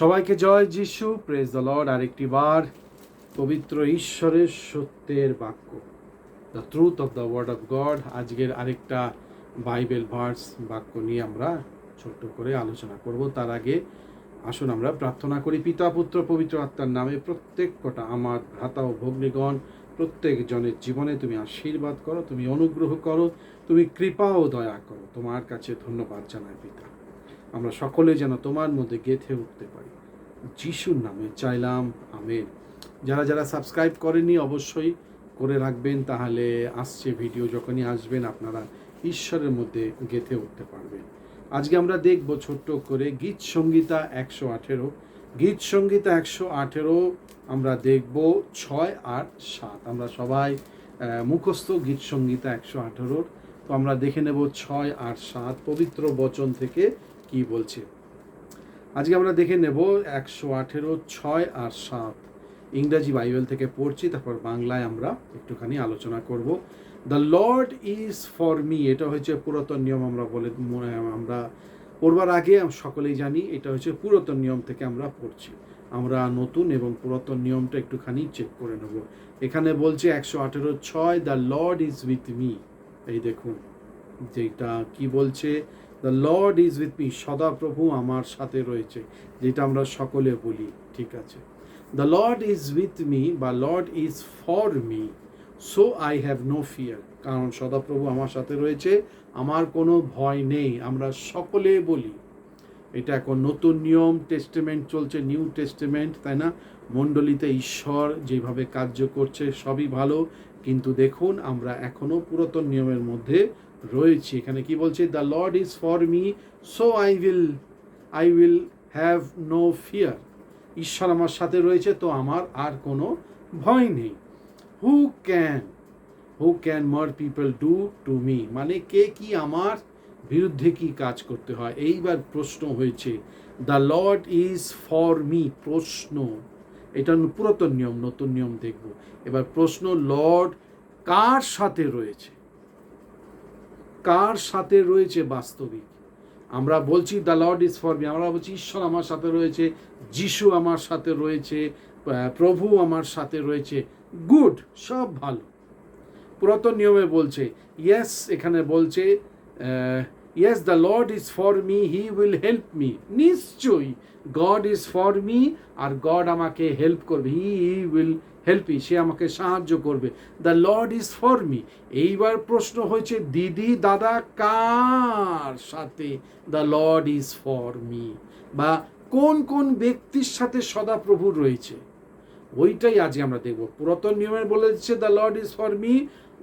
সবাইকে জয় যিশু praise the Lord আরেকটি বার পবিত্র ঈশ্বরের সত্যের বাক্য the truth of the word of God আজকের আরেকটা বাইবেল ভার্স বাক্য নিয়ে আমরা ছোট্ট করে আলোচনা করব। তার আগে আসুন আমরা প্রার্থনা করি, পিতা, পুত্র, পবিত্র আত্মার নামে প্রত্যেক কটা আমার ভ্রাতা ও ভগ্নীগণ, প্রত্যেক জনের জীবনে তুমি আশীর্বাদ করো, তুমি অনুগ্রহ করো, তুমি কৃপা ও দয়া করো। তোমার কাছে ধন্যবাদ জানাই, পিতা। আমরা সকলে যেন তোমার মধ্যে গেঁথে উঠতে পারি। যিশুর নামে চাইলাম, আমেন। যারা যারা সাবস্ক্রাইব করেনি অবশ্যই করে রাখবেন, তাহলে আসছে ভিডিও যখনই আসবেন, আপনারা ঈশ্বরের মধ্যে গেঁথে উঠতে পারবেন। আজকে আমরা দেখব ছোট্ট করে গীত সঙ্গীতা একশো আঠেরো। গীত সঙ্গীতা একশো আঠেরো আমরা দেখব ছয় আট সাত। আমরা সবাই মুখস্থ গীত সঙ্গীতা একশো আঠেরোর। তো আমরা দেখে নেব ছয় আট সাত, পবিত্র বচন থেকে কি বলছে? আজকে আমরা দেখে নেব একশো আঠেরো, ছয় আর সাত। ইংরাজি বাইবেল থেকে পড়ছি, তারপর বাংলায় আমরা একটুখানি আলোচনা করব। The Lord is for me এটা হচ্ছে পুরাতন নিয়ম, আমরা বলে আমরা পড়বার আগে সকলেই জানি এটা হচ্ছে পুরাতন নিয়ম থেকে আমরা পড়ছি। আমরা নতুন এবং পুরাতন নিয়মটা একটুখানি চেক করে নেব। এখানে বলছে একশো আঠেরো, ছয় the Lord is with me এই দেখুন, যেটা কি বলছে? The Lord is with me সদাপ্রভু আমার সাথে রয়েছে, যেটা আমরা সকলে বলি, ঠিক আছে? The Lord is with me বা Lord is for me so I have no fear কারণ সদাপ্রভু আমার সাথে রয়েছে, আমার কোনো ভয় নেই, আমরা সকলে বলি। এটা এখন নতুন নিয়ম টেস্টিমেন্ট চলছে নিউ টেস্টিমেন্ট তাই না? মণ্ডলীতে ঈশ্বর যেভাবে কার্য করছে, সবই ভালো, কিন্তু দেখুন, আমরা এখনও পুরাতন নিয়মের মধ্যে রয়েছি। এখানে কি বলছে? The Lord is for me so I will I will have no fear ঈশ্বর আমার সাথে রয়েছে, তো আমার আর কোনো ভয় নেই। Who can who can man people do to me মানে কে কি আমার বিরুদ্ধে কি কাজ করতে হয়? এইবার প্রশ্ন হয়েছে the Lord is for me প্রশ্ন। এটা পুরাতন নিয়ম, নতুন নিয়ম দেখব। এবার প্রশ্ন লর্ড কার সাথে রয়েছে? কার সাথে রয়েছে বাস্তবিক? আমরা বলছি the Lord is for me আমরা বলছি ঈশ্বর আমার সাথে রয়েছে, যিশু আমার সাথে রয়েছে প্রভু আমার সাথে রয়েছে। গুড সব ভালো। পুরাতন নিয়মে বলছে ইয়েস এখানে বলছে yes the Lord is for me he will help me নিশ্চয়ই গড ইজ ফর মি আর গড আমাকে হেল্প করবে he he will help me সে আমাকে সাহায্য করবে। The Lord is for me এইবার প্রশ্ন হয়েছে, দিদি, দাদা, কার সাথে the Lord is for me বা কোন কোন ব্যক্তির সাথে সদাপ্রভু রয়েছে? ওইটাই আজকে আমরা দেখব। পুরাতন নিয়মের বলে দিচ্ছে the Lord is for me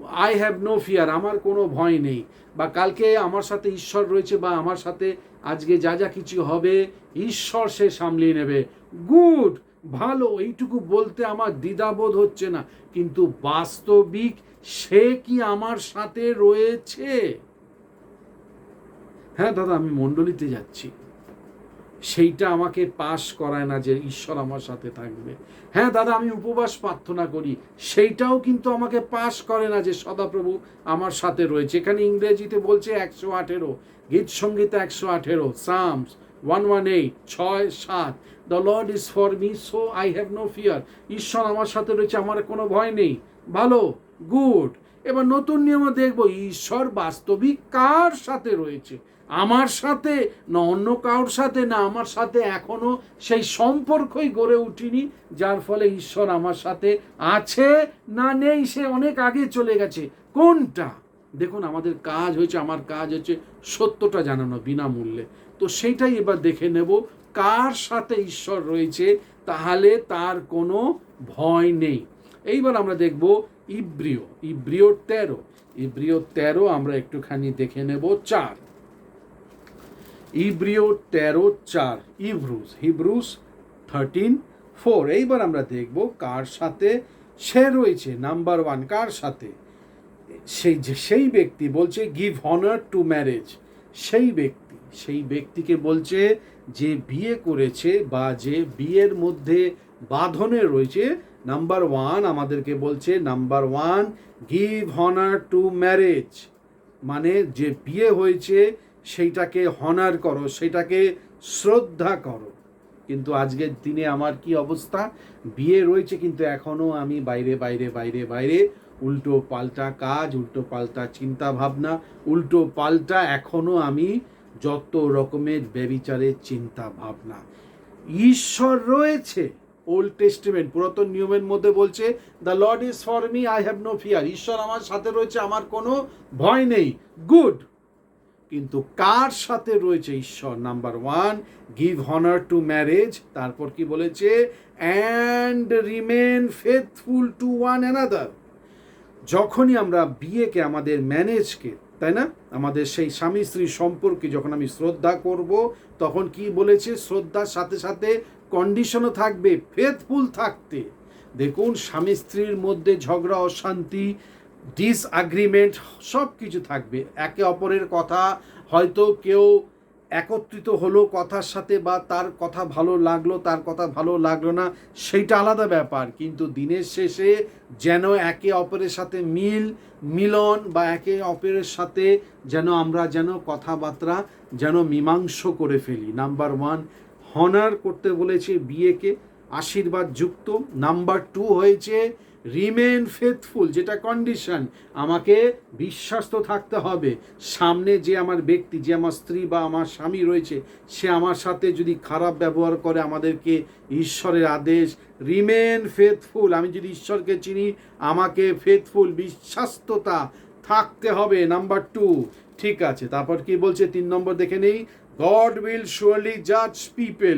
I have no fear আমার কোনো ভয় নেই। বা কালকে আমার সাথে ঈশ্বর রয়েছে বা আমার সাথে আজকে যা যা কিছু হবে, ঈশ্বর সে সামলিয়ে নেবে। গুড, ভালো, এইটুকু বলতে আমার দ্বিধাবোধ হচ্ছে না। কিন্তু বাস্তবিক সে কি আমার সাথে রয়েছে? হ্যাঁ দাদা, আমি মণ্ডলীতে যাচ্ছি। সেইটা আমাকে পাশ করায় না যে ঈশ্বর আমার সাথে থাকবে। হ্যাঁ দাদা, আমি উপবাস প্রার্থনা করি। সেইটাও কিন্তু আমাকে পাশ করে না যে সদাপ্রভু আমার সাথে রয়েছে। এখানে ইংরেজিতে বলছে একশো আঠেরো, গীত সংগীত একশো আঠেরো সামস ওয়ান ওয়ান এইট ছয় সাত। The Lord is for me so I have no fear ঈশ্বর আমার সাথে রয়েছে, আমার কোনো ভয় নেই। ভালো গুড এবার নতুন নিয়মে দেখব, ঈশ্বর বাস্তবিক কার সাথে রয়েছে? আমার সাথে, না অন্য কারোর সাথে, না আমার সাথে এখনও সেই সম্পর্কই গড়ে উঠিনি, যার ফলে ঈশ্বর আমার সাথে আছে, না নেই, সে অনেক আগে চলে গেছে। কোনটা? দেখুন, আমাদের কাজ হয়েছে, আমার কাজ হচ্ছে সত্যটা জানানো বিনামূল্যে। তো সেইটাই এবার দেখে নেব, কার সাথে ঈশ্বর রয়েছে, তাহলে তার কোনো ভয় নেই। এইবার আমরা দেখব ইব্রিয় ইব্রিয় তেরো। ইব্রিয় তেরো আমরা একটুখানি দেখে নেব, চার। ইব্রিয় তেরো চার ইব্রুস হিব্রুস থার্টিন ফোর এইবার আমরা দেখব কার সাথে সে রয়েছে, নাম্বার ওয়ান কার সাথে? সেই যে, সেই ব্যক্তি বলছে গিভ হনার টু ম্যারেজ সেই ব্যক্তি, সেই ব্যক্তিকে বলছে, যে বিয়ে করেছে বা যে বিয়ের মধ্যে বাঁধনে রয়েছে, নাম্বার ওয়ান আমাদেরকে বলছে, number one give honour to marriage মানে যে বিয়ে হয়েছে সেইটাকে হনার করো সেটাকে শ্রদ্ধা করো। কিন্তু আজকের দিনে আমার কি অবস্থা? বিয়ে রয়েছে কিন্তু এখনও আমি বাইরে বাইরে বাইরে বাইরে। উল্টো পাল্টা কাজ, উল্টো পাল্টা চিন্তা ভাবনা উল্টো পাল্টা এখনও আমি যত রকমের ব্যবিচারের চিন্তা ভাবনা ঈশ্বর রয়েছে ওল্ড টেস্টিমেন্ট পুরাতন নিয়মের মধ্যে বলছে the Lord is for me I have no fear ঈশ্বর আমার সাথে রয়েছে, আমার কোনো ভয় নেই। গুড কিন্তু কার সাথে রয়েছে ঈশ্বর? Number one give honour to marriage তারপর কি বলেছে? And remain faithful to one another যখনই আমরা বিয়েকে, আমাদের ম্যানেজকে তাই না? আমাদের সেই স্বামী স্ত্রীর সম্পর্কে যখন আমি শ্রদ্ধা করব, তখন কি বলেছে? শ্রদ্ধার সাথে সাথে কন্ডিশনও থাকবে ফেথফুল থাকতে। দেখুন, স্বামী স্ত্রীর মধ্যে ঝগড়া, অশান্তি ডিসআগ্রিমেন্ট সব কিছু থাকবে। একে অপরের কথা হয়তো কেউ একত্রিত হলো কথার সাথে বা তার কথা ভালো লাগল, তার কথা ভালো লাগল না, সেইটা আলাদা ব্যাপার। কিন্তু দিনের শেষে যেন একে অপরের সাথে মিল, মিলন বা একে অপরের সাথে যেন আমরা যেন কথাবার্তা যেন মীমাংস করে ফেলি। নাম্বার ওয়ান হনার করতে বলেছে বিয়েকে। আশীর্বাদ যুক্ত নাম্বার টু হয়েছে রিমেন ফেথফুল যেটা কন্ডিশন আমাকে বিশ্বাস্ত থাকতে হবে। সামনে যে আমার ব্যক্তি, যে আমার স্ত্রী বা আমার স্বামী রয়েছে, সে আমার সাথে যদি খারাপ ব্যবহার করে আমাদেরকে ঈশ্বরের আদেশ রিমেন ফেথফুল আমি যদি ঈশ্বরকে চিনি, আমাকে ফেথফুল বিশ্বাস্ততা থাকতে হবে নাম্বার টু ঠিক আছে, তারপর কি বলছে? তিন নম্বর দেখে নেই। গড উইল শোয়ারলি জাজ পিপল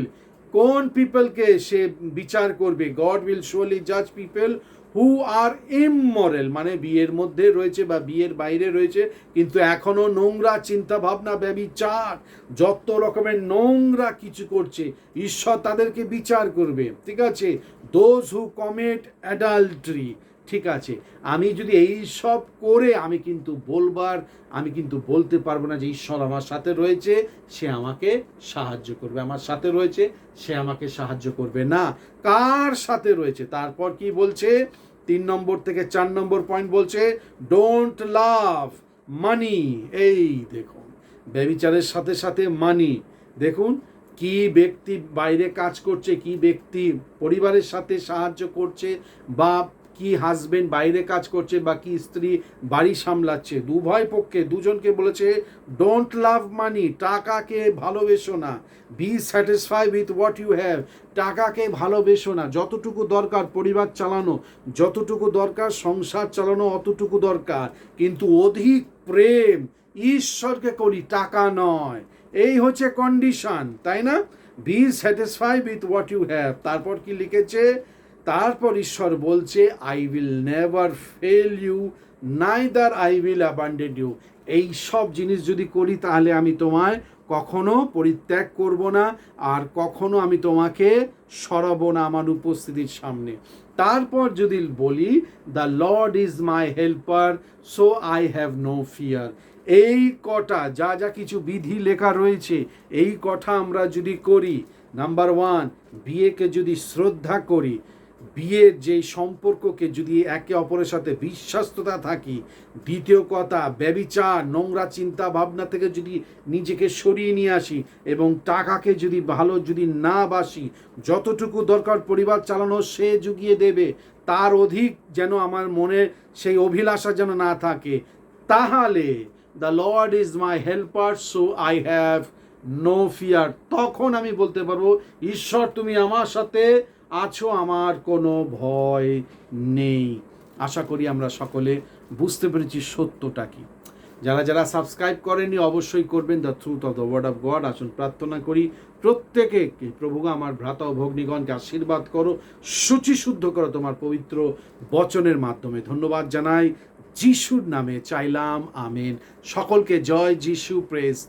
কোন পিপলকে সে বিচার করবে? গড উইল শোয়ারলি জাজ পিপল হু আর ইমমরেল মানে বিয়ের মধ্যে রয়েছে বা বিয়ের বাইরে রয়েছে, কিন্তু এখনও নোংরা চিন্তা ভাবনা ব্যবিচার, যত রকমের নোংরা কিছু করছে, ঈশ্বর তাদেরকে বিচার করবে। ঠিক আছে? দোজ হু কমেট অ্যাডাল্ট্রি ঠিক আছে, আমি যদি এই সব করে আমি কিন্তু বলবার, আমি কিন্তু বলতে পারব না যে ঈশ্বর আমার সাথে রয়েছে, সে আমাকে সাহায্য করবে। আমার সাথে রয়েছে, সে আমাকে সাহায্য করবে না। কার সাথে রয়েছে? তারপর কি বলছে? তিন নম্বর থেকে চার নম্বর পয়েন্ট বলছে ডোন্ট লাভ মানি এই দেখুন, ব্যবিচারের সাথে সাথে মানি দেখুন, কি ব্যক্তি বাইরে কাজ করছে, কি ব্যক্তি পরিবারের সাথে সাহায্য করছে বা কি হাজবেন্ড বাইরে কাজ করছে বা কি স্ত্রী বাড়ি সামলাচ্ছে? দুভয় পক্ষে দুজনকে বলেছে ডোন্ট লাভ মানি টাকাকে ভালোবেসো না। Be satisfy with what you have টাকাকে ভালোবেসো না। যতটুকু দরকার পরিবার চালানো, যতটুকু দরকার সংসার চালানো, অতটুকু দরকার। কিন্তু অধিক প্রেম ঈশ্বরকে করি, টাকা নয়। এই হচ্ছে কন্ডিশন তাই না? Be satisfy with what you have তারপর কি লিখেছে? তারপর ঈশ্বর বলছে I will never fail you neither I will abandon you এই সব জিনিস যদি করি, তাহলে আমি তোমায় কখনো পরিত্যাগ করব না, আর কখনো আমি তোমাকে সরাবো না আমার উপস্থিতির সামনে। তারপর যদি বলি the Lord is my helper so I have no fear এই কটা, যা যা কিছু বিধি লেখা রয়েছে, এই কথা আমরা যদি করি নাম্বার ওয়ান বিয়েকে যদি শ্রদ্ধা করি বিয়ের যে সম্পর্ককে যদি একে অপরের সাথে বিশ্বাস্ততা থাকি, দ্বিতীয় কথা, ব্যবিচার, নোংরা চিন্তা ভাবনা থেকে যদি নিজেকে সরিয়ে নিয়ে আসি এবং টাকাকে যদি ভালো যদি না বাসি, যতটুকু দরকার পরিবার চালানো সে জুগিয়ে দেবে, তার অধিক যেন আমার মনে সেই অভিলাষা যেন না থাকে। তাহলে the Lord is my helper so I have no fear তখন আমি বলতে পারব, ঈশ্বর তুমি আমার সাথে আছো আমার কোনো ভয় নেই। আশা করি আমরা সকলে বুঝতে পেরেছি সত্যটা কি। যারা যারা সাবস্ক্রাইব করেনি অবশ্যই করবেন। The truth of the word of God. আসুন প্রার্থনা করি, প্রত্যেকে প্রভু আমার ভ্রাতা ও ভগ্নীগণকে আশীর্বাদ করো, সূচি শুদ্ধ করো তোমার পবিত্র বচনের মাধ্যমে। ধন্যবাদ জানাই, যিশুর নামে চাইলাম, আমেন। সকলকে জয় যিশু, প্রেস